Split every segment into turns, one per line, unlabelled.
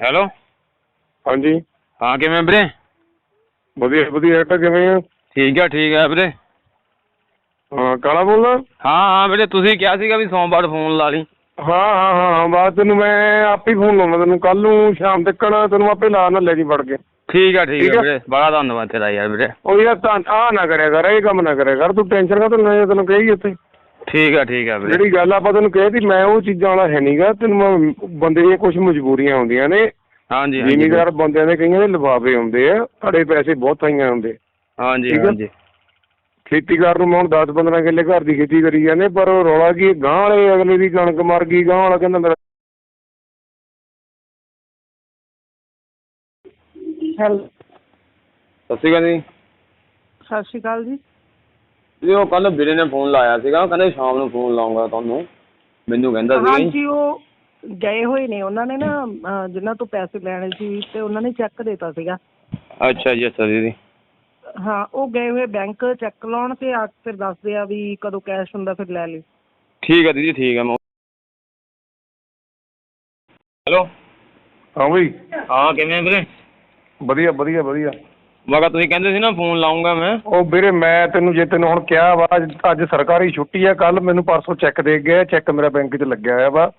Hello?
ਹਾਂਜੀ।
ਹਾਂ ਕਿਵੇਂ ਵੀਰੇ?
ਵਧੀਆ ਵਧੀਆ ਐਟਾ ਕਿਵੇਂ ਆ?
ਠੀਕ ਆ ਠੀਕ ਆ ਵੀਰੇ।
ਹਾਂ ਕਾਲਾ ਬੋਲਦਾ?
ਹਾਂ ਹਾਂ ਵੀਰੇ ਤੁਸੀਂ ਕਿਹਾ ਸੀਗਾ ਵੀ ਸੋਮਵਾਰ ਫੋਨ ਲਾ ਲਈ।
ਹਾਂ ਹਾਂ ਹਾਂ ਹਾਂ ਬਾਅਦ ਤੈਨੂੰ ਮੈਂ ਆਪੇ ਹੀ ਫੋਨ ਲਾਉਣਾ ਤੈਨੂੰ ਕੱਲ ਨੂੰ ਸ਼ਾਮ ਤੱਕ ਤੈਨੂੰ ਆਪੇ ਲਾ ਨਾ ਲੈ ਜੀ ਵੜ ਕੇ।
ਠੀਕ ਆ ਠੀਕ
ਠੀਕ
ਆ?
ਆ।
ਵੀਰੇ ਬੜਾ ਧੰਨਵਾਦ ਤੇਰਾ ਯਾਰ ਵੀਰੇ।
ਉਹ ਯਾਰ ਤਾਂ ਆ ਨਾ ਕਰਿਆ ਕਰ ਇਹ ਕੰਮ ਨਾ ਕਰਿਆ ਕਰ ਤੂੰ ਟੈਨਸ਼ਨ ਕਾ ਤੈਨੂੰ ਤੈਨੂੰ ਕਹੀ ਉੱਥੇ?
ਠੀਕ ਆ ਠੀਕ ਆ ਵੀਰੇ।
ਜਿਹੜੀ ਗੱਲ ਆਪਾਂ ਤੈਨੂੰ ਕਹੀ ਮੈਂ ਉਹ ਚੀਜ਼ਾਂ ਵਾਲਾ ਹੈ ਨਹੀਂਗਾ ਤੈਨੂੰ ਮੈਂ ਬੰਦੇ ਦੀਆਂ ਕੁਝ ਮਜਬੂਰੀਆਂ ਹੁੰਦੀਆਂ ਨੇ।
ਹਾਂਜੀ ਹਾਂਜੀ
ਜ਼ਿਮੀਦਾਰ ਬੰਦਿਆਂ ਦੇ ਕਈਆਂ ਦੇ ਲਿਫਾਫੇ ਹੁੰਦੇ ਆ ਤੁਹਾਡੇ ਪੈਸੇ ਬਹੁਤ ਤਾਈਆਂ ਹੁੰਦੇ।
ਹਾਂਜੀ
ਠੀਕ ਆ।
ਹਾਂਜੀ।
ਖੇਤੀਕਾਰ ਨੂੰ ਮੈਂ ਹੁਣ 10 15 ਕਿੱਲੇ ਘਰ ਦੀ ਖੇਤੀ ਕਰੀ ਜਾਂਦੇ ਪਰ ਉਹ ਰੌਲਾ ਕੀ ਗਾਂ ਵਾਲੇ ਅਗਲੇ ਦੀ ਕਣਕ ਮਰ ਗਈ ਗਾਂ ਵਾਲਾ ਕਹਿੰਦਾ ਮੇਰਾ
ਹੈਲੋ।
ਸਤਿ ਸ਼੍ਰੀ ਅਕਾਲ ਜੀ।
ਸਤਿ ਸ਼੍ਰੀ ਅਕਾਲ ਜੀ।
ਜੀ ਉਹ ਕੱਲ ਵੀਰੇ ਨੇ ਫੋਨ ਲਾਇਆ ਸੀਗਾ ਕਹਿੰਦੇ ਸ਼ਾਮ ਨੂੰ ਫੋਨ ਲਾਉਂਗਾ ਤੁਹਾਨੂੰ। ਮੈਨੂੰ ਕਹਿੰਦਾ ਸੀ।
ਹਾਂਜੀ ਉਹ ਗਏ ਹੋਏ ਨੇ ਉਹਨਾਂ ਨੇ ਨਾ ਅਹ, ਜਿਨ੍ਹਾਂ ਤੋਂ ਪੈਸੇ ਲੈਣੇ ਸੀ ਤੇ ਉਹਨਾਂ ਨੇ ਚੈੱਕ ਦੇਤਾ ਸੀਗਾ।
ਅੱਛਾ ਜੀ ਅੱਛਾ ਦੀਦੀ।
ਹਾਂ ਉਹ ਗਏ ਹੋਏ ਬੈਂਕ ਚੈੱਕ ਲਾਉਣ ਤੇ ਆ ਕੇ ਫਿਰ ਦੱਸਦੇ ਆ ਵੀ ਕਦੋਂ ਕੈਸ਼ ਹੁੰਦਾ ਫਿਰ ਲੈ ਲਈ
ਠੀਕ ਆ ਦੀਦੀ ਠੀਕ ਆ ਮੈਂ ਹੈਲੋ
ਹਾਂ ਬਈ।
ਹਾਂ ਕਿਵੇਂ ਵੀਰੇ?
ਵਧੀਆ ਵਧੀਆ ਵਧੀਆ।
ਮੈਂ ਕਿਹਾ ਤੁਸੀਂ ਕਹਿੰਦੇ ਸੀ ਨਾ ਫੋਨ ਲਾਉਂਗਾ ਮੈਂ।
ਉਹ ਵੀਰੇ ਮੈਂ ਤੈਨੂੰ ਜੇ ਤੈਨੂੰ ਹੁਣ ਕਿਹਾ ਵਾ ਅੱਜ- ਅੱਜ ਸਰਕਾਰੀ ਛੁੱਟੀ ਆ ਕੱਲ ਮੈਨੂੰ ਪਰਸੋਂ ਚੈੱਕ ਦੇ ਗਿਆ ਚੈੱਕ ਮੇਰਾ ਬੈਂਕ 'ਚ ਲੱਗਿਆ ਹੋਇਆ ਵਾ।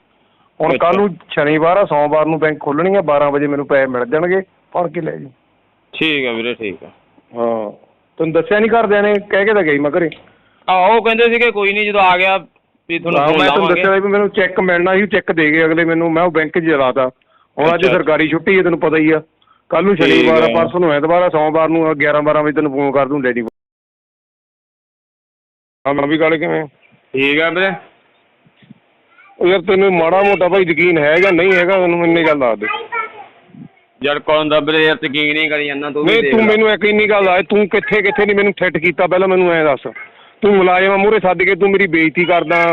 ਹੁਣ ਕੱਲ ਨੂੰ ਸ਼ਨੀਵਾਰ ਆ ਸੋਮਵਾਰ ਨੂੰ ਬੈਂਕ ਖੋਲਣੀ ਆ 12 ਵਜੇ ਮੈਨੂੰ ਪੈਸੇ ਮਿਲ ਜਾਣਗੇ। ਫੜ ਕੇ ਲੈ ਜੀ।
ਠੀਕ ਆ ਵੀਰੇ ਠੀਕ ਆ।
ਹਾਂ ਤੈਨੂੰ ਦੱਸਿਆ ਨਹੀਂ ਘਰਦਿਆਂ ਨੇ ਕਹਿ ਕੇ ਤਾਂ ਗਈ ਮੈਂ ਘਰੇ।
ਆਹੋ ਉਹ ਕਹਿੰਦੇ ਸੀਗੇ ਕੋਈ ਨਹੀਂ ਜਦੋਂ ਆ ਗਿਆ ਵੀ ਤੁਹਾਨੂੰ
ਹਾਂ
ਫੋਨ
ਮੈਂ ਤੈਨੂੰ
ਲਾਵਾਂਗੇ।
ਦੱਸਿਆ ਵੀ ਮੈਨੂੰ ਚੈੱਕ ਮਿਲਣਾ ਸੀ ਚੈੱਕ ਦੇ ਗਏ ਅਗਲੇ ਮੈਨੂੰ ਮੈਂ ਉਹ ਬੈਂਕ 'ਚ ਜਲਾਤਾ। ਹੁਣ ਅੱਜ
ਅੱਛਾ।
ਸਰਕਾਰੀ ਛੁੱਟੀ ਹੈ ਤੈਨੂੰ ਪਤਾ ਹੀ ਆ। ਕੱਲ ਨੂੰ ਸ਼ਨੀਵਾਰ ਆ
ਆ।
ਪਰਸੋਂ ਨੂੰ ਐਤਵਾਰ ਆ ਸੋਮਵਾਰ ਨੂੰ 11 12 ਵਜੇ ਤੈਨੂੰ ਫੋਨ ਕਰ ਦੂੰ ਡੈਡੀ ਹਾਂ ਨਵੀਂ ਗੱਲ ਕਿਵੇਂ
ਠੀਕ ਆ ਵੀਰੇ
ਉਹ ਯਾਰ ਤੈਨੂੰ ਮਾੜਾ ਮੋਟਾ ਭਾਈ ਯਕੀਨ ਹੈ ਜਾਂ ਨਹੀਂ ਹੈਗਾ ਤੈਨੂੰ ਇੰਨੀ ਗੱਲ ਦੱਸ ਦੇ।
ਯਾਰ ਕੌਣ ਦਾ ਵੀਰੇ ਯਾਰ ਯਕੀਨ ਨਹੀਂ ਕਰੀ ਜਾਂਦਾ ਤੂੰ ਵੀ
ਨਹੀਂ
ਦੇਖ
ਤੂੰ
ਲੈ।
ਮੈਨੂੰ ਇੱਕ ਇੰਨੀ ਗੱਲ ਦੱਸ ਤੂੰ ਕਿੱਥੇ ਕਿੱਥੇ ਨਹੀਂ ਮੈਨੂੰ ਠੱਟ ਕੀਤਾ ਪਹਿਲਾਂ ਮੈਨੂੰ ਐਂ ਦੱਸ। ਤੂੰ ਮੁਲਾਜ਼ਮ ਮੂਹਰੇ ਸੱਦ ਕੇ ਤੂੰ ਮੇਰੀ ਬੇਇੱਜ਼ਤੀ ਕਰਦਾ।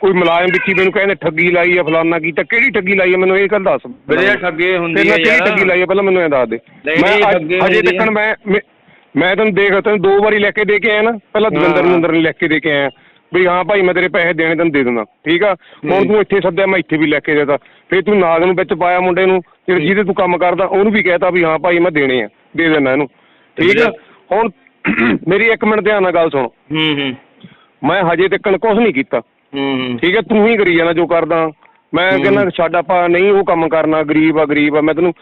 ਕੋਈ ਮੁਲਾਜ਼ਮ ਵਿੱਚੀ ਮੈਨੂੰ ਕਹਿੰਦੇ ਠੱਗੀ ਲਾਈ ਆ ਫਲਾਨਾ ਕੀਤਾ। ਕਿਹੜੀ ਠੱਗੀ ਲਾਈ ਆ ਮੈਨੂੰ ਇਹ ਗੱਲ ਦੱਸ।
ਵੀਰੇ ਠੱਗੇ ਹੁੰਦੀ
ਤੇਰੇ
ਆ
ਨਾਲ ਕਿਹੜੀ
ਯਾਰ।
ਠੱਗੀ ਲਾਈ ਆ ਪਹਿਲਾਂ ਮੈਨੂੰ ਐਂ ਦੱਸ ਦੇ।
ਨਹੀਂ,
ਮੈਂ
ਨਹੀਂ,
ਅੱਜ-
ਠੱਗੀ
ਹਜੇ
ਹੁੰਦੀ ਆ।
ਤੱਕ ਮੈਂ ਮੈਂ- ਮੈਂ ਤੈਨੂੰ ਦੇਖ ਤੈਨੂੰ ਦੋ ਵਾਰੀ ਲੈ ਕੇ ਦੇ ਕੇ ਆਇਆ ਨਾ। ਪਹਿਲਾਂ ਦਵਿੰਦਰ ਨੂੰ ਅੰਦਰ ਲੈ ਕੇ ਦੇ ਕੇ ਆਇਆ। ਵੀ ਹਾਂ ਭਾਈ ਮੈਂ ਤੇਰੇ ਪੈਸੇ ਦੇਣੇ ਤੈਨੂੰ ਦੇ ਦੂੰਗਾ ਠੀਕ ਆ? ਹੁਣ ਤੂੰ ਇੱਥੇ ਸੱਦਿਆ ਮੈਂ ਇੱਥੇ ਵੀ ਲੈ ਕੇ ਦੇਤਾ। ਫਿਰ ਤੂੰ ਨਾਗ ਨੂੰ ਵਿੱਚ ਪਾਇਆ ਮੁੰਡੇ ਨੂੰ ਜਿਹੜੇ ਜਿਹਦੇ ਤੂੰ ਕੰਮ ਕਰਦਾ ਉਹਨੂੰ ਵੀ ਕਹਿਤਾ ਵੀ ਹਾਂ ਭਾਈ ਮੈਂ ਦੇਣੇ ਆ। ਦੇ ਦੇਣਾ ਇਹਨੂੰ। ਠੀਕ ਆ? ਹੁਣ ਮੇਰੀ ਇੱਕ ਮਿੰਟ ਧਿਆਨ ਨਾਲ ਗੱਲ ਸੁਣ।
ਹੂੰ ਹੂੰ।
ਮੈਂ ਹਜੇ ਤੱਕ ਕੁਝ ਨਹੀਂ ਕੀਤਾ।
ਹੂੰ
ਠੀਕ ਹੈ ਤੂੰ ਹੀ ਕਰੀ ਜਾਣਾ ਜੋ ਕਰਦਾ। ਮੈਂ ਕਹਿੰਦਾ ਛੱਡ ਆਪਾਂ ਨਹੀਂ ਉਹ ਕੰਮ ਕਰਨਾ ਗਰੀਬ ਆ ਗਰੀਬ ਆ। ਮੈਂ ਤੈਨੂੰ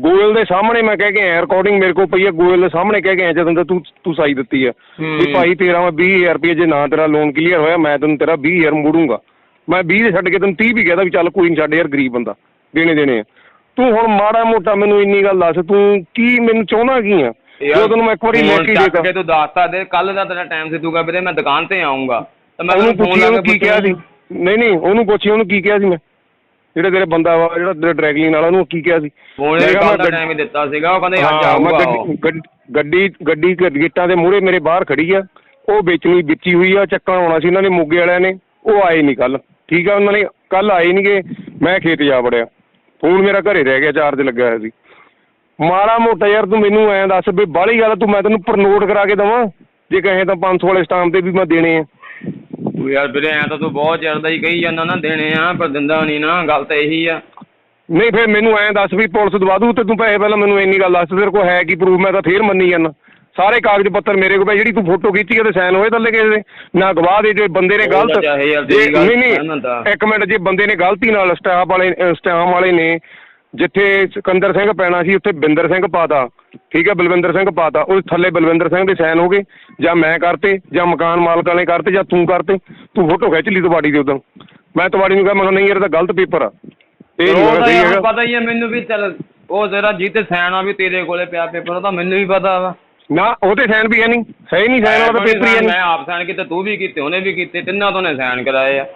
ਗੋਇਲ ਦੇ ਸਾਹਮਣੇ ਮੈਂ ਕਹਿ ਕੇ ਆਇਆ ਰਿਕਾਰਡਿੰਗ ਮੇਰੇ ਕੋਲ ਪਈ ਆ ਗੋਇਲ ਦੇ ਸਾਹਮਣੇ ਕਹਿ ਕੇ ਆਇਆ ਜਦੋਂ ਦਾ ਤੂੰ ਤੂੰ ਸਾਈ ਦਿੱਤੀ ਆ। ਵੀ। ਭਾਈ ਤੇਰਾ ਮੈਂ 20000 ਰੁਪਏ ਜੇ ਨਾ ਤੇਰਾ ਲੋਨ ਕਲੀਅਰ ਹੋਇਆ ਮੈਂ ਤੈਨੂੰ ਤੇਰਾ 20000 ਮੋੜੂੰਗਾ। ਮੈਂ 20 ਦੇ ਛੱਡ ਕੇ ਤੈਨੂੰ 30 ਵੀ ਕਹਿਦਾ ਵੀ ਚੱਲ ਕੋਈ ਨਹੀਂ ਛੱਡ ਯਾਰ ਗਰੀਬ ਬੰਦਾ ਦੇਣੇ ਦੇਣੇ ਆ। ਤੂੰ ਹੁਣ ਮਾੜਾ ਮੋਟਾ ਮੈਨੂੰ ਇੰਨੀ ਗੱਲ ਦੱਸ ਤੂੰ ਕੀ ਮੈਨੂੰ ਚਾਹੁੰਦਾ ਕੀ ਆ? ਜਦੋਂ ਤੈਨੂੰ ਮੈਂ ਇੱਕ ਵਾਰੀ ਲੈ ਕੇ ਦੇਤਾ।
ਕੇ ਤੂੰ ਦੱਸਤਾ ਦੇ ਕੱਲ ਦਾ ਤੇਰਾ ਟਾਈਮ ਸੀ ਤੂੰ ਕਹ ਮੈਂ ਦੁਕਾਨ ਤੇ ਆਉਂਗਾ ਤਾਂ ਮੈਂ
ਉਹਨੂੰ ਪੁੱਛੀ ਉਹਨੂੰ
ਕੇ
ਕਿਹਾ ਸੀ। ਨਹੀਂ ਨਹੀਂ ਉਹਨੂੰ ਪੁੱਛੀ ਉਹਨੂੰ ਕੀ ਕਿਹਾ ਸੀ ਮੈਂ? ਜਿਹੜਾ ਤੇਰੇ ਬੰਦਾ ਵਾ ਜਿਹੜਾ ਤੇਰਾ ਡਰੈਗਲਿੰਗ ਵਾਲਾ ਉਹਨੂੰ ਕੀ ਕਿਹਾ ਸੀ?
ਫੋਨ
ਮੈਂ ਕਿਹਾ
ਕੱਲ
ਮੈਂ
ਦਾ
ਗੱਡੀ-
ਟਾਈਮ ਹੀ ਦਿੱਤਾ ਸੀਗਾ ਉਹ ਕਹਿੰਦੇ ਅੱਜ ਆਊਗਾ।
ਗੱਡੀ- ਗੱਡੀ ਗੇਟਾਂ ਦੇ ਮੂਹਰੇ ਮੇਰੇ ਬਾਹਰ ਖੜੀ ਆ। ਉਹ ਵੇਚਣੀ ਵਿੱਚੀ ਹੋਈ ਆ ਚੱਕਣ ਆਉਣਾ ਸੀ ਇਹਨਾਂ ਨੇ ਮੋਗੇ ਵਾਲਿਆਂ ਨੇ। ਉਹ ਆਏ ਨਹੀਂ ਕੱਲ ਠੀਕ ਆ ਉਹਨਾਂ ਨੇ ਕੱਲ ਆਏ ਨਹੀਂਗੇ ਮੈਂ ਖੇਤ ਜਾ ਵੜਿਆ। ਫੋਨ ਮੇਰਾ ਘਰੇ ਰਹਿ ਗਿਆ ਚਾਰਜ ਲੱਗਿਆ ਹੋਇਆ ਸੀ। ਮਾੜਾ ਮੋਟਾ ਯਾਰ ਤੂੰ ਮੈਨੂੰ ਐਂ ਦੱਸ ਵੀ ਬਾਹਲੀ ਗੱਲ ਤੂੰ ਮੈਂ ਤੈਨੂੰ ਪ੍ਰਨੋਟ ਕਰਾ ਕੇ ਦਵਾਂ। ਜੇ ਕਹੇ ਤਾਂ 500 ਵਾਲੇ ਸਟਾਮ ਤੇ ਵੀ ਮੈਂ ਦੇਣੇ ਆ।
ਉਹ ਯਾਰ ਵੀਰੇ ਐ ਤਾਂ ਤੂੰ ਬਹੁਤ ਚਿਰ ਦਾ ਹੀ ਕਹੀ ਜਾਂਦਾ ਨਾ ਦੇਣੇ ਆ ਪਰ ਦਿੰਦਾ ਨਹੀਂ ਨਾ ਗੱਲ ਤਾਂ ਇਹੀ ਆ।
ਨਹੀਂ ਫਿਰ ਮੈਨੂੰ ਐਂ ਦੱਸ ਵੀ ਪੁਲਿਸ ਦਵਾ ਦੂ ਤੇ ਤੂੰ ਪੈਸੇ ਪਹਿਲਾਂ ਮੈਨੂੰ ਇੰਨੀ ਗੱਲ ਦੱਸ ਤੇਰੇ ਕੋਲ ਹੈ ਕੀ ਪ੍ਰੂਫ ਮੈਂ ਤਾਂ ਫੇਰ ਮੰਨੀ ਜਾਂਦਾ। ਸਾਰੇ ਕਾਗਜ਼ ਪੱਤਰ ਮੇਰੇ ਕੋਲ ਪਏ ਜਿਹੜੀ ਤੂੰ ਫੋਟੋ ਖਿੱਚੀ ਉਹਦੇ ਸਾਈਨ ਹੋਏ ਥੱਲੇ ਕਿਸੇ ਦੇ। ਨਾ ਗਵਾਹ ਦੇ ਜੇ ਬੰਦੇ ਨੇ
ਤਾਂ
ਗਲਤ ਨਹੀਂ। ਨਹੀਂ ਇੱਕ ਮਿੰਟ ਜੇ ਬੰਦੇ ਨੇ ਗਲਤੀ ਨਾਲ ਸਟਾਫ ਵਾਲੇ ਸਟਾਮ ਵਾਲੇ ਨੇ ਜਿੱਥੇ ਸਿਕੰਦਰ ਸਿੰਘ ਪੈਣਾ ਸੀ ਉੱਥੇ ਬਿੰਦਰ ਸਿੰਘ ਪਾਤਾ। ਠੀਕ ਹੈ ਬਲਵਿੰਦਰ ਸਿੰਘ ਪਾਤਾ। ਉਹ ਥੱਲੇ ਬਲਵਿੰਦਰ ਸਿੰਘ ਦੇ ਸਾਈਨ ਹੋ ਗਏ। ਜਾਂ ਮੈਂ ਕਰਤੇ ਜਾਂ ਮਕਾਨ ਮਾਲਕ ਵਾਲੇ ਕਰਤੇ ਜਾਂ ਤੂੰ ਕਰਤੇ। ਤੂੰ ਫੋਟੋ ਖਿੱਚ ਲਈ ਤਵਾੜੀ ਦੇ ਉਦੋਂ ਮੈਂ ਤਵਾੜੀ ਨੂੰ ਕਿਹਾ ਮੈਂ ਕਿਹਾ ਨਹੀਂ ਯਾਰ ਇਹ ਤਾਂ ਗਲਤ ਪੇਪਰ ਆ। ਇਹ ਨਹੀਂ ਹੋਣਾ
ਤਾਂ
ਸਹੀ ਹੈਗਾ।
ਪਤਾ ਹੀ ਆ ਮੈਨੂੰ ਵੀ ਚੱਲ ਉਹ ਤੇਰਾ ਜੀਤੇ ਸੈਨ ਆ ਵੀ ਤੇਰੇ ਕੋਲੇ ਪਿਆ ਪੇਪਰ ਉਹ ਤਾਂ ਮੈਨੂੰ ਵੀ ਪਤਾ ਵਾ।
ਨਾ ਉਹਦੇ ਸਾਈਨ ਵੀ ਹੈ ਨਹੀਂ। ਹੈ ਹੀ ਨਹੀਂ ਸਾਈਨ ਵਾਲਾ ਤਾਂ ਪੇਪਰ ਹੀ ਹੈ ਨਹੀਂ।
ਮੈਂ ਆਪ ਸਾਈਨ ਕੀਤੇ ਤੂੰ ਵੀ ਕੀਤੇ ਉਹਨੇ ਵੀ ਕੀਤੇ ਤਿੰਨਾਂ ਤੋਂ ਨੇ ਸਾਈਨ ਕਰਾਏ ਆ।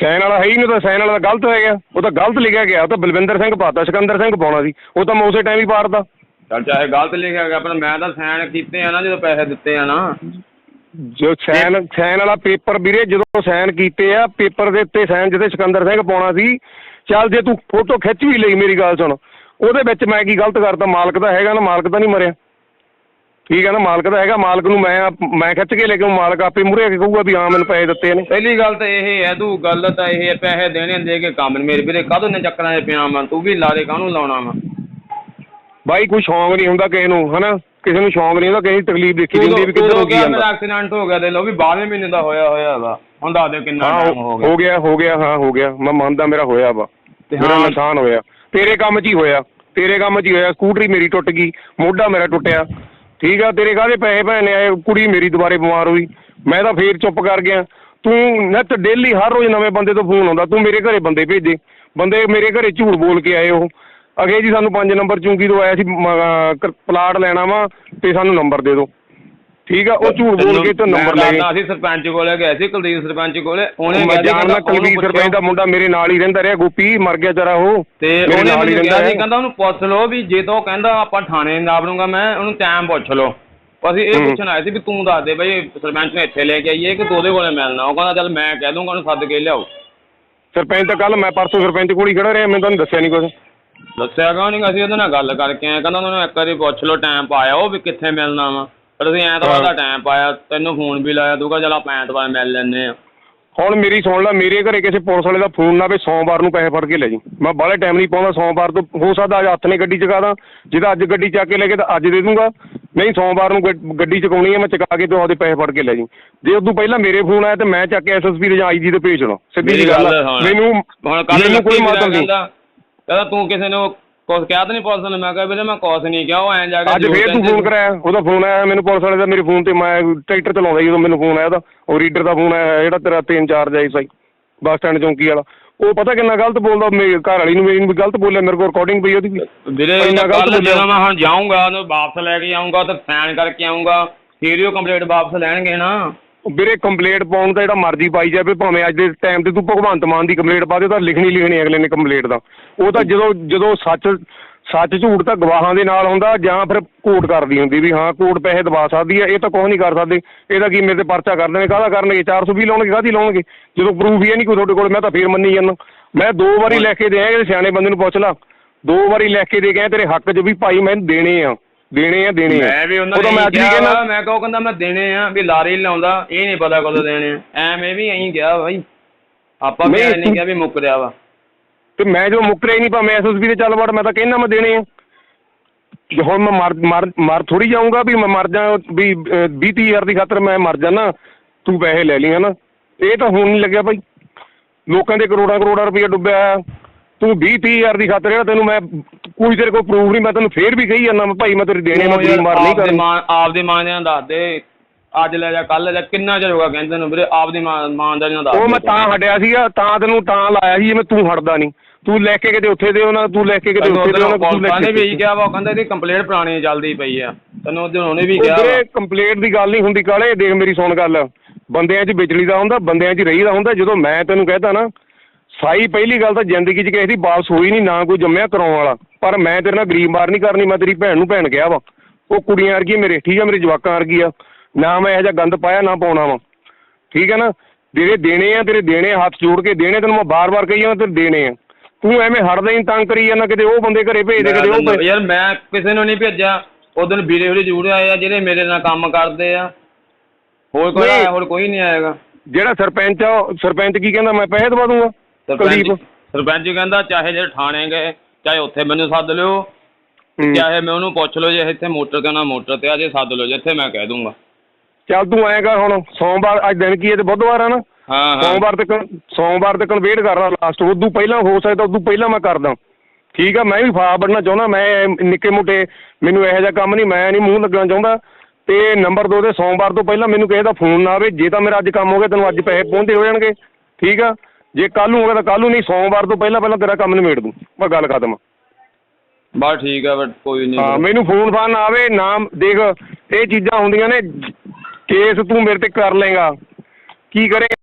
ਸਾਈਨ ਵਾਲਾ ਹੈ ਹੀ ਨਹੀਂ ਤਾਂ ਸਾਈਨ ਵਾਲਾ ਤਾਂ ਗਲਤ ਹੋ ਗਿਆ ਉਹ ਤਾਂ ਗਲਤ ਲਿਖਿਆ ਗਿਆ। ਉਹ ਤਾਂ ਬਲਵਿੰਦਰ ਸਿੰਘ ਪਾਤਾ ਸਿਕੰਦਰ ਸਿੰਘ ਪਾਉਣਾ ਸੀ। ਉਹ ਤਾਂ ਮੈਂ ਉਸੇ ਟਾਈਮ ਹੀ ਪਾੜਦਾ
ਚੱਲ ਚਾਹੇ ਗਲਤ ਲਿਖਿਆ ਗਿਆ ਪਰ ਮੈਂ ਤਾਂ ਸਾਈਨ ਕੀਤੇ ਆ ਨਾ ਜਦੋਂ ਪੈਸੇ ਦਿੱਤੇ ਆ ਨਾ।
ਜੋ ਸਾਈਨ ਸਾਈਨ ਵਾਲਾ ਪੇਪਰ ਵੀਰੇ ਜਦੋਂ ਸਾਈਨ ਕੀਤੇ ਆ ਪੇਪਰ ਦੇ ਉੱਤੇ ਸਾਈਨ ਜਿੱਥੇ ਸਿਕੰਦਰ ਸਿੰਘ ਪਾਉਣਾ ਸੀ ਚੱਲ ਜੇ ਤੂੰ ਫੋਟੋ ਖਿੱਚ ਵੀ ਲਈ ਮੇਰੀ ਗੱਲ ਸੁਣ। ਉਹਦੇ ਵਿੱਚ ਮੈਂ ਕੀ ਗਲਤ ਕਰਤਾ? ਮਾਲਕ ਤਾਂ ਹੈਗਾ ਨਾ ਮਾਲਕ ਤਾਂ ਨਹੀਂ ਮਰਿਆ। ਠੀਕ ਹੈ ਨਾ ਮਾਲਕ ਤਾਂ ਹੈਗਾ ਮਾਲਕ ਨੂੰ ਮੈਂ ਮੈਂ ਖਿੱਚ ਕੇ ਲੈ ਕੇ ਮਾਲਕ ਆਪੇ ਮੂਹਰੇ ਆ ਕੇ ਕਹੂਗਾ ਵੀ ਹਾਂ ਮੈਨੂੰ ਪੈਸੇ ਦਿੱਤੇ ਨੇ।
ਪਹਿਲੀ ਗੱਲ ਤਾਂ ਇਹ ਹੈ ਤੂੰ ਗੱਲ ਤਾਂ ਇਹ ਹੈ ਪੈਸੇ ਦੇਣੇ ਦੇ ਕੇ ਕੰਮ ਨੀ। ਮੇਰੇ ਵੀਰੇ ਕਾਹਦੋਂ ਨੇ ਚੱਕਰਾਂ 'ਚ ਪਿਆ ਮੈਂ ਤੂੰ ਵੀ ਲਾਰੇ ਕਾਹਨੂੰ ਲਾਉਣਾ ਵਾ?
ਬਾਈ ਕੋਈ ਸ਼ੌਂਕ ਨਹੀਂ ਹੁੰਦਾ ਕਿਸੇ ਨੂੰ ਹਨਾ? ਕਿਸੇ ਨੂੰ ਸ਼ੌਂਕ ਨਹੀਂ ਹੁੰਦਾ ਕਿਸੇ ਦੀ ਤਕਲੀਫ ਦੇਖੀ ਜਾਂਦੀ ਵੀ ਕਿੱਧਰ ਹੋ ਗਈ
ਮੇਰਾ
ਜਾਂਦਾ
ਐਕਸੀਡੈਂਟ ਹੋ ਗਿਆ ਦੇ ਲੋ ਵੀ 12ਵੇਂ ਮਹੀਨੇ ਦਾ ਹੋਇਆ ਹੋਇਆ ਵਾ। ਹੁਣ ਦੱਸ ਦਿਓ ਕਿੰਨਾ ਟਾਈਮ ਹੋ ਗਿਆ।
ਹੋ ਗਿਆ ਹੋ ਗਿਆ ਹਾਂ ਹੋ ਗਿਆ। ਮੈਂ ਮੰਨਦਾ ਮੇਰਾ ਹੋਇਆ ਵਾ। ਮੇਰਾ। ਨੁਕਸਾਨ ਹੋਇਆ। ਤੇਰੇ ਕੰਮ 'ਚ ਹੀ ਹੋਇਆ। ਤੇਰੇ ਕੰਮ 'ਚ ਹੀ ਹੋਇਆ। ਸਕੂਟਰੀ ਮੇਰੀ ਟੁੱਟ ਗਈ। ਮੋਢਾ ਮੇਰਾ ਟੁੱਟਿਆ। ਠੀਕ ਆ, ਤੇਰੇ ਕਾਹਦੇ ਪੈਸੇ ਭੈਣੇ ਆਏ ਕੁੜੀ ਮੇਰੀ ਦੁਬਾਰੇ ਬਿਮਾਰ ਹੋਈ। ਮੈਂ ਤਾਂ ਫੇਰ ਚੁੱਪ ਕਰ ਗਿਆ। ਤੂੰ ਨਿੱਤ ਡੇਲੀ ਹਰ ਰੋਜ਼ ਨਵੇਂ ਬੰਦੇ ਤੋਂ ਫੋਨ ਆਉਂਦਾ। ਤੂੰ ਮੇਰੇ ਘਰੇ ਬੰਦੇ ਭੇਜੇ। ਬੰਦੇ ਮੇਰੇ ਘਰੇ ਝੂਠ ਬੋਲ ਕੇ ਆਏ ਉਹ। ਅਗੇ ਜੀ, ਸਾਨੂੰ 5 ਨੰਬਰ ਚੁੰਗੀ ਤੋਂ ਆਇਆ ਸੀ, ਮ- ਪਲਾਟ ਲੈਣਾ ਵਾ ਤੇ ਸਾਨੂੰ ਨੰਬਰ ਦੇ ਦਿਓ। ਠੀਕ ਆ ਉਹ ਝੂਠ ਬੋਲ ਕੇ ਤੇ ਨੰਬਰ ਲੈ ਗਏ
ਅਸੀਂ ਸਰਪੰਚ ਕੋਲੇ ਗਏ ਸੀ ਕੁਲਦੀਪ ਸਰਪੰਚ ਕੋਲੇ ਉਹਨੇ
ਮੈਂ ਜਾਣਦਾ ਕੁਲਵੀਰ ਸਰਪੰਚ ਦਾ। ਮੁੰਡਾ ਮੇਰੇ ਨਾਲ ਹੀ ਰਹਿੰਦਾ ਰਿਹਾ ਗੋਪੀ ਮਰ ਗਿਆ ਜਰਾ ਉਹ।
ਤੇ ਉਹਨੇ ਮੈਨੂੰ ਕਿਹਾ ਸੀ। ਕਹਿੰਦਾ ਉਹਨੂੰ ਪੁੱਛ ਲਓ ਵੀ ਜੇ ਤਾਂ ਕਹਿੰਦਾ ਆਪਾਂ ਥਾਣੇ ਨਾ ਬਣੂਗਾ ਮੈਂ ਉਹਨੂੰ ਟਾਈਮ ਪੁੱਛ ਲਓ। ਅਸੀਂ ਇਹ। ਪੁੱਛਣ ਆਏ ਸੀ ਵੀ ਤੂੰ ਦੱਸ ਦੇ ਬਈ ਸਰਪੰਚ ਨੇ ਇੱਥੇ ਲੈ ਕੇ ਆਈਏ ਕਿ ਤੂੰ ਉਹਦੇ ਕੋਲੇ ਮਿਲਣਾ। ਉਹ ਕਹਿੰਦਾ ਚੱਲ ਮੈਂ ਕਹਿ ਦੂੰਗਾ ਉਹਨੂੰ ਸੱਦ ਕੇ ਲਿਆਓ।
ਸਰਪੰਚ ਤਾਂ ਕੱਲ ਮੈਂ ਪਰਸੋਂ ਸਰਪੰਚ ਕੋਲ ਹੀ ਖੜਾ ਰਿਹਾ ਮੈਨੂੰ ਤੁਹਾਨੂੰ ਦੱਸਿਆ ਨਹੀਂ ਕੁਝ
ਦੱਸਿਆ ਕਿਉਂ ਨਹੀਂ ਅਸੀਂ ਉਹਦੇ ਨਾਲ ਗੱਲ ਕਰਕੇ ਆਏ। ਕਹਿੰਦਾ ਉਹਨਾਂ ਨੂੰ ਇੱਕ ਵਾਰੀ ਪੁੱਛ ਲਓ ਟਾਈਮ ਪਾਇਆ ਉਹ ਵੀ ਕਿੱਥੇ ਮਿਲਣਾ ਵਾ। ਪਰ ਅਸੀਂ ਐਤਵਾਰ ਦਾ
ਹਾਂ।
ਟਾਈਮ ਪਾਇਆ ਤੈਨੂੰ ਫੋਨ ਵੀ ਲਾਇਆ ਤੂੰ ਕਹਿੰਦਾ ਚੱਲ ਆਪਾਂ ਐਤਵਾਰ ਮਿਲ ਲੈਂਦੇ ਆ
ਹੁਣ ਮੇਰੀ ਸੁਣ ਲੈ ਮੇਰੇ ਘਰੇ ਕਿਸੇ ਪੁਲਿਸ ਵਾਲੇ ਦਾ ਫੋਨ ਨਾ ਆਵੇ ਸੋਮਵਾਰ ਨੂੰ ਪੈਸੇ ਫੜ ਕੇ ਲੈ ਜੀ। ਮੈਂ ਬਾਹਲੇ ਟਾਈਮ ਨਹੀਂ ਪਾਉਂਦਾ ਸੋਮਵਾਰ ਤੋਂ ਹੋ ਸਕਦਾ ਅੱਜ ਹੱਥ ਨੇ ਗੱਡੀ ਚਕਾ ਦਾਂ ਜਿਹਦਾ ਅੱਜ ਗੱਡੀ ਚੱਕ ਕੇ ਲੈ ਕੇ ਤਾਂ ਅੱਜ ਦੇ ਦੂੰਗਾ। ਨਹੀਂ ਸੋਮਵਾਰ ਨੂੰ ਗੱਡ- ਗੱਡੀ ਚਕਾਉਣੀ ਹੈ ਮੈਂ ਚਕਾ ਕੇ ਤੇ ਉਹਦੇ ਪੈਸੇ ਫੜ ਕੇ ਲੈ ਜੀ। ਜੇ ਉਦੋਂ ਪਹਿਲਾਂ ਮੇਰੇ ਫੋਨ ਆਇਆ ਤੇ ਮੈਂ ਚੱਕ ਕੇ ਐਸਐਸਪੀ ਦੇ ਜਾਂ ਆਈਜੀ ਦੇ ਭੇਜ ਦੇਣਾ। ਸਿੱਧੀ
ਮੇਰੀ
ਜੀ ਗੱਲ
ਗੱਲ
ਆ।
ਸੁਣ।
ਮੈਨੂੰ
ਹੁਣ ਕੱਲ
ਮੈਨੂੰ ਕੋਈ ਮਤਲਬ ਨਹੀਂ।
ਕਹਿੰਦਾ ਤੂੰ ਕਿਸੇ ਨੂੰ ਕੁਝ ਕਿਹਾ ਤਾਂ ਨਹੀਂ ਪੁਲਿਸ ਨੇ? ਮੈਂ ਕਿਹਾ ਵੀਰੇ ਮੈਂ ਕੁਛ ਨਹੀਂ ਕਿਹਾ ਉਹ ਐਂ ਜਾ ਕੇ
ਅੱਜ
ਜ਼ਰੂਰ
ਫੇਰ ਤੂੰ ਫੋਨ ਕਰਾਇਆ ਉਹਦਾ ਫੋਨ ਆਇਆ ਮੈਨੂੰ ਪੁਲਿਸ ਵਾਲੇ ਦਾ ਮੇਰੇ ਫੋਨ ਤੇ ਮੈਂ ਟਰੈਕਟਰ ਚਲਾਉਂਦਾ ਸੀ ਜਦੋਂ ਮੈਨੂੰ ਫੋਨ ਆਇਆ ਉਹਦਾ ਉਹ ਰੀਡਰ ਦਾ ਫੋਨ ਆਇਆ ਜਿਹੜਾ ਤੇਰਾ ਤਿੰਨ ਚਾਰ ਜਾਈ ਸਾਈ ਬੱਸ ਸਟੈਂਡ ਚੌਂਕੀ ਵਾਲਾ। ਉਹ ਪਤਾ ਕਿੰਨਾ ਗਲਤ ਬੋਲਦਾ ਮੇਰੇ ਘਰ ਵਾਲੀ ਨੂੰ ਮੇਰੀ ਨੂੰ ਵੀ ਗਲਤ ਬੋਲਿਆ ਮੇਰੇ ਕੋਲ ਰਿਕਾਰਡਿੰਗ ਪਈ ਉਹਦੀ ਵੀ।
ਵੀਰੇ
ਇੰਨਾ ਗਲਤ
ਕੱਲ
ਬੋਲਿਆ।
ਜਦੋਂ ਮੈਂ ਹੁਣ ਜਾਊਂਗਾ ਉਹਨੂੰ ਵਾਪਸ ਲੈ ਕੇ ਆਊਂਗਾ ਤੇ ਸਾਈਨ ਕਰਕੇ ਆਊਂਗਾ ਫਿਰ ਹੀ ਉਹ ਕੰਪਲੀਟ ਵਾਪਸ ਲੈਣਗੇ ਨਾ।
ਵੀਰੇ ਕੰਪਲੇਂਟ ਪਾਉਣ ਦਾ ਜਿਹੜਾ ਮਰਜ਼ੀ ਪਾਈ ਜਾਵੇ ਭਾਵੇਂ ਅੱਜ ਦੇ ਟਾਈਮ ਤੇ ਤੂੰ ਭਗਵੰਤ ਮਾਨ ਦੀ ਕੰਪਲੇਂਟ ਪਾ ਦੇ ਤਾਂ ਲਿਖਣੀ ਲਿਖਣੀ ਅਗਲੇ ਨੇ ਕੰਪਲੇਂਟ ਦਾ ਉਹ ਤਾਂ ਜਦੋਂ ਜਦੋਂ ਸੱਚ ਸੱਚ ਝੂਠ ਤਾਂ ਗਵਾਹਾਂ ਦੇ ਨਾਲ ਹੁੰਦਾ ਜਾਂ ਫਿਰ ਕੋਰਟ ਕਰਦੀ ਹੁੰਦੀ ਵੀ ਹਾਂ ਕੋਰਟ ਪੈਸੇ ਦਵਾ ਸਕਦੀ ਹੈ ਇਹ ਤਾਂ ਕੁਛ ਨਹੀਂ ਕਰ ਸਕਦੇ। ਇਹਦਾ ਕੀ ਮੇਰੇ ਤੇ ਪਰਚਾ ਕਰ ਦੇਣੇ ਕਾਹਦਾ ਕਰਨਗੇ? 420 ਲਾਉਣਗੇ ਕਾਹਦੀ ਲਾਉਣਗੇ? ਜਦੋਂ ਪ੍ਰੂਫ ਹੀ ਹੈ ਨਹੀਂ ਕੋਈ ਤੁਹਾਡੇ ਕੋਲ ਮੈਂ ਤਾਂ ਫੇਰ ਮੰਨੀ ਜਾਂਦਾ। ਮੈਂ ਦੋ ਵਾਰੀ ਲੈ ਕੇ ਦੇ ਆਇਆ ਕਿਸੇ ਸਿਆਣੇ ਬੰਦੇ ਨੂੰ ਪੁੱਛ ਲਾ। ਦੋ ਵਾਰੀ ਲੈ ਕੇ ਦੇ ਗਿਆ ਤੇਰੇ ਹੱਕ 'ਚ ਵੀ ਭਾਈ ਮੈਨੂੰ ਦੇਣੇ ਆ। ਦੇਣੇ ਆ ਦੇਣੇ ਆ।
ਮੈਂ ਵੀ ਉਹਨਾਂ
ਉਹ ਤਾਂ
ਨੇ
ਮੈਂ ਅੱਜ ਵੀ ਕਹਿੰਦਾ
ਮੈਂ ਕਹੋ ਕਹਿੰਦਾ ਮੈਂ ਦੇਣੇ ਆ ਵੀ ਲਾਰੀ ਲਾਉਂਦਾ ਇਹ ਨਹੀਂ ਪਤਾ ਕਦੋਂ ਦੇਣੇ ਆ। ਐਵੇਂ ਵੀ ਐਂ ਗਿਆ ਬਾਈ ਆਪਾਂ ਵੀ
ਨਹੀਂ,
ਕਿਹਾ ਵੀ ਮੁੱਕ ਰਿਹਾ ਵਾ।
ਤੇ ਮੈਂ ਜੋ ਮੁੱਕਰਿਆ ਹੀ ਨਹੀਂ ਭਾਵੇਂ ਐਸਐਸਪੀ ਦੇ ਚੱਲ ਵੜ ਮੈਂ ਤਾਂ ਕਹਿੰਦਾ ਮੈਂ ਦੇਣੇ ਆ। ਜੇ ਹੁਣ ਮੈਂ ਮਰ ਮਰ ਮਰ ਥੋੜੀ ਜਾਊਂਗਾ ਵੀ ਮੈਂ ਮਰ ਜਾ ਵੀ 20 ਤੀਹ ਹਜ਼ਾਰ ਦੀ ਖਾਤਰ ਮੈਂ ਮਰ ਜਾਣਾ ਤੂੰ ਪੈਸੇ ਲੈ ਲਈ ਹਨਾ। ਇਹ ਤਾਂ ਹੁਣ ਨਹੀਂ ਲੱਗਿਆ ਭਾਈ। ਲੋਕਾਂ ਦੇ ਕਰੋੜਾਂ ਕਰੋੜਾਂ ਰੁਪਏ ਡੁੱਬਿਆ। ਤੂੰ 20 ਤੀਹ ਹਜ਼ਾਰ ਦੀ ਖਾਤਰ ਜਿਹੜਾ ਤੈਨੂੰ ਮੈਂ ਕੋਈ ਤੇਰੇ ਕੋਲ ਪ੍ਰੂਫ ਨਹੀਂ ਮੈਂ ਤੈਨੂੰ ਫੇਰ ਵੀ ਕਹੀ ਜਾਂਦਾ ਮੈਂ ਭਾਈ ਮੈਂ ਤੇਰੇ ਦੇਣੇ ਮੈਂ ਤੇਰੀ ਮਾਰ ਨਹੀਂ
ਆਪਦੇ
ਕਰਨੀ।
ਮਾਂ ਆਪਦੇ ਮਾਂ ਦੇ ਨਾਲ ਦੱਸ ਦੇ। ਅੱਜ ਲੈ ਜਾ ਕੱਲ ਲੈ ਜਾ ਕਿੰਨਾ ਚਿਰ ਹੋਗਾ ਕਹਿੰਦੇ ਨੂੰ ਵੀਰੇ? ਆਪਦੀ ਮਾਂ ਮਾਂ ਦਾ ਦੱਸ
ਉਹ
ਦੇ
ਮੈਂ ਤਾਂ ਹਟਿਆ ਸੀਗਾ ਤਾਂ ਤੈਨੂੰ ਤਾਂ ਲਾਇਆ ਸੀ ਜਿਵੇਂ ਤੂੰ ਹਟਦਾ ਨਹੀਂ ਤੂੰ ਲੈ ਕੇ ਕਿਤੇ ਉੱਥੇ ਦੇ ਉਹਨਾਂ ਤੂੰ ਲੈ ਕੇ ਕਿਤੇ
ਤੈਨੂੰ
ਉੱਥੇ ਦੇ ਉਹਨਾਂ ਤੂੰ ਲੈ ਕੇ
ਵੀ ਕਿਹਾ ਵਾ ਉਹ ਕਹਿੰਦਾ ਇਹਦੀ ਕੰਪਲੇਂਟ ਪੁਰਾਣੀ ਚੱਲਦੀ ਪਈ ਆ। ਤੈਨੂੰ ਉਹਦੇ ਉਹਨੇ ਵੀ ਕਿਹਾ ਵਾ।
ਕੰਪਲੇਂਟ ਦੀ ਗੱਲ ਨਹੀਂ ਹੁੰਦੀ ਕਾਲੇ ਦੇਖ ਮੇਰੀ ਸੁਣ ਗੱਲ। ਬੰਦਿਆਂ 'ਚ ਵਿਚਲੀ ਦਾ ਹੁੰਦਾ ਬੰਦਿਆਂ 'ਚ ਰਹੀ ਦਾ ਹੁੰਦਾ। ਜਦੋਂ ਮੈਂ ਤੈਨੂੰ ਕਹਤਾ ਨਾ ਸਾਈ ਪਹਿਲੀ ਗੱਲ ਤਾਂ ਜ਼ਿੰਦਗੀ 'ਚ ਕਿਸੇ ਦੀ ਵਾਪਸ ਹੋਈ ਨਹੀਂ ਨਾ ਕੋਈ ਜੰਮਿਆ ਕਰਾਉਣ ਵਾਲਾ। ਪਰ ਮੈਂ ਤੇਰੇ ਨਾਲ ਗਰੀਬ ਮਾਰ ਨਹੀਂ ਕਰਨੀ ਮੈਂ ਤੇਰੀ ਭੈਣ ਨੂੰ ਭੈਣ ਕਿਹਾ ਵਾ। ਉਹ ਕੁੜੀਆਂ ਵਰਗੀ ਮੇਰੇ ਠੀਕ ਆ ਮੇਰੇ ਜਵਾਕਾਂ ਵਰਗੀ ਆ। ਨਾ ਮੈਂ ਇਹੋ ਜਿਹਾ ਗੰਦ ਪਾਇਆ ਨਾ ਪਾਉਣਾ ਵਾ। ਠੀਕ ਹੈ ਨਾ? ਜਿਹੜੇ ਦੇਣੇ ਆ ਤੇਰੇ ਦੇਣੇ ਹੱਥ ਜੋੜ ਕੇ ਦੇਣੇ ਤੈਨੂੰ ਮੈਂ ਬਾਰ-ਬਾਰ ਕਹੀ ਜਾਂਦਾ ਤੇਰੇ ਦੇਣੇ ਆ। ਤੂੰ ਐਵੇਂ ਹੜਦਾ ਹੀ ਤੰਗ ਕਰੀ ਜਾਂਦਾ ਕਿਤੇ ਉਹ ਬੰਦੇ ਘਰੇ ਭੇਜ ਦੇ ਕਿਤੇ ਉਹ ਭੇਜ-
ਯਾਰ ਮੈਂ ਕਿਸੇ ਨੂੰ ਨਹੀਂ ਭੇਜਿਆ। ਉਦੋਂ ਵੀਰੇ ਵੀਰੇ ਜ਼ਰੂਰ ਆਏ ਆ ਜਿਹੜੇ ਮੇਰੇ ਨਾਲ ਕੰਮ ਕਰਦੇ ਆ। ਹੋਰ ਕੋਈ
ਨਹੀਂ।
ਆਇਆ ਹੋਰ ਕੋਈ ਨਹੀਂ ਆਏਗਾ।
ਜਿਹੜਾ ਸਰਪੰਚ ਆ ਉਹ ਸਰਪੰਚ ਕੀ ਕਹਿੰਦਾ ਮੈਂ ਪੈਸੇ ਦਵਾ ਦੂੰਗਾ।
ਸਰਪੰਚ
ਕੁਲਦੀਪ
ਸਰਪੰਚ ਕਹਿੰਦਾ ਚਾਹੇ ਜਿਹੜੇ ਥਾਣੇ ਗਏ ਚਾਹੇ ਉੱਥੇ ਮੈਨੂੰ ਸੱਦ ਲਿਓ
ਹੂੰ।
ਚਾਹੇ ਮੈਂ ਉਹਨੂੰ ਪੁੱਛ ਲਓ ਜੇ ਇੱਥੇ ਮੋਟਰ ਕਹਿਣਾ ਮੋਟਰ ਤੇ ਆ ਜੇ ਸੱਦ ਲਓ ਜਿੱਥੇ ਮੈਂ ਕਹਿ ਦੂੰਗਾ।
ਚੱਲ ਤੂੰ ਐਂ ਕਰ ਹੁਣ ਸੋਮਵਾਰ ਅੱਜ ਦਿਨ ਕੀ ਹੈ ਤੇ ਬੁੱਧਵਾਰ ਆ ਨਾ?
ਹਾਂ ਹਾਂ।
ਸੋਮਵਾਰ ਤੱਕ ਸੋਮਵਾਰ ਤੱਕ ਵੇਟ ਕਰ ਲਾ ਲਾਸਟ ਉਦੋਂ ਪਹਿਲਾਂ ਹੋ ਸਕਦਾ ਉਦੋਂ ਪਹਿਲਾਂ ਮੈਂ ਕਰਦਾ। ਠੀਕ ਆ ਮੈਂ ਵੀ ਫਾ ਬਣਨਾ ਚਾਹੁੰਦਾ ਮੈਂ ਨਿੱਕੇ ਮੋਟੇ ਮੈਨੂੰ ਇਹੋ ਜਿਹਾ ਕੰਮ ਨਹੀਂ ਮੈਂ ਨਹੀਂ ਮੂੰਹ ਲੱਗਣਾ ਚਾਹੁੰਦਾ। ਤੇ ਨੰਬਰ 2 ਤੇ ਸੋਮਵਾਰ ਤੋਂ ਪਹਿਲਾਂ ਮੈਨੂੰ ਕਿਸੇ ਦਾ ਫੋਨ ਨਾ ਆਵੇ ਜੇ ਤਾਂ ਮੇਰਾ ਅੱਜ ਕੰਮ ਹੋ ਗਿਆ ਤੈਨੂੰ ਅੱਜ ਪੈਸੇ ਪਹੁੰਚੇ ਹੋ ਜਾਣਗੇ। ਠੀਕ ਆ? ਜੇ ਕੱਲ ਨੂੰ ਹੋ ਗਿਆ ਤਾਂ ਕੱਲ ਨੂੰ ਨਹੀਂ ਸੋਮਵਾਰ ਤੋਂ ਪਹਿਲਾਂ ਪਹਿਲਾਂ ਤੇਰਾ ਕੰਮ ਨਿਬੇੜ ਦੂੰ ਮੈਂ ਗੱਲ ਖਤਮ।
ਬਸ ਠੀਕ ਆ ਬਟ ਕੋਈ ਨਹੀਂ।
ਹਾਂ ਮੈਨੂੰ ਫੋਨ ਫਾਨ ਨਾ ਆਵੇ ਨਾਮ ਦੇਖ ਇਹ ਚੀਜ਼ਾਂ ਹੁੰਦੀਆਂ ਨੇ ਕੇਸ ਤੂੰ ਮੇਰੇ ਤੇ ਕਰ ਲੇਗਾ ਕੀ ਕਰੇਗਾ